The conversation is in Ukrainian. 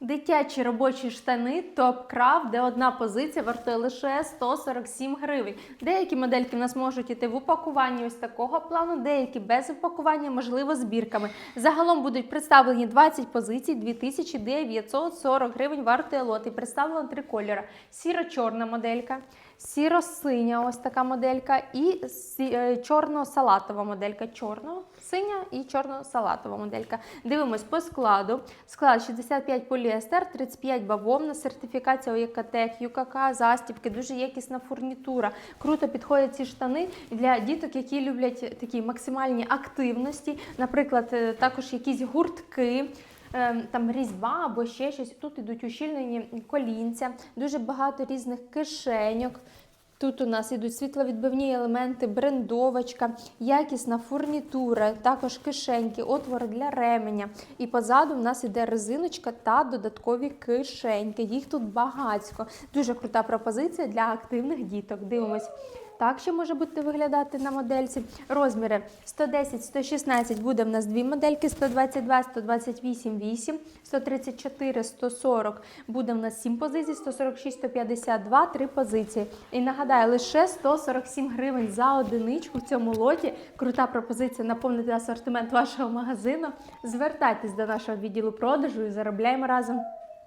Дитячі робочі штани Top Craft, де одна позиція вартує лише 147 гривень. Деякі модельки в нас можуть іти в упакуванні ось такого плану, деякі без упакування, можливо, збірками. Загалом будуть представлені 20 позицій, 2940 гривень вартує лот. І представлено три кольори: сіро-чорна моделька, сіро-синя, ось така моделька, і е, чорно-салатова моделька. Чорно-синя і чорно-салатова моделька. Дивимось по складу. Склад 65 поліестер, 35 бавовна, сертифікація ОЄКТЕК, ЮКК, застібки, дуже якісна фурнітура. Круто підходять ці штани для діток, які люблять такі максимальні активності, наприклад, е, також якісь гуртки. е, Там різьба або ще щось. Тут ідуть ущільнені колінця, дуже багато різних кишеньок. Тут у нас ідуть світловідбивні елементи, брендовочка, якісна фурнітура, також кишеньки, отвори для ременя. І позаду в нас іде резиночка та додаткові кишеньки. Їх тут багатько. Дуже крута пропозиція для активних діток. Дивимось. Так ще може бути виглядати на модельці. Розміри 110, 116 буде в нас дві модельки, 122, 128, 8, 134, 140 буде в нас 7 позицій, 146, 152, 3 позиції. І нагадаю, лише 147 гривень за одиничку в цьому лоті. Крута пропозиція наповнити асортимент вашого магазину. Звертайтесь до нашого відділу продажу і заробляємо разом.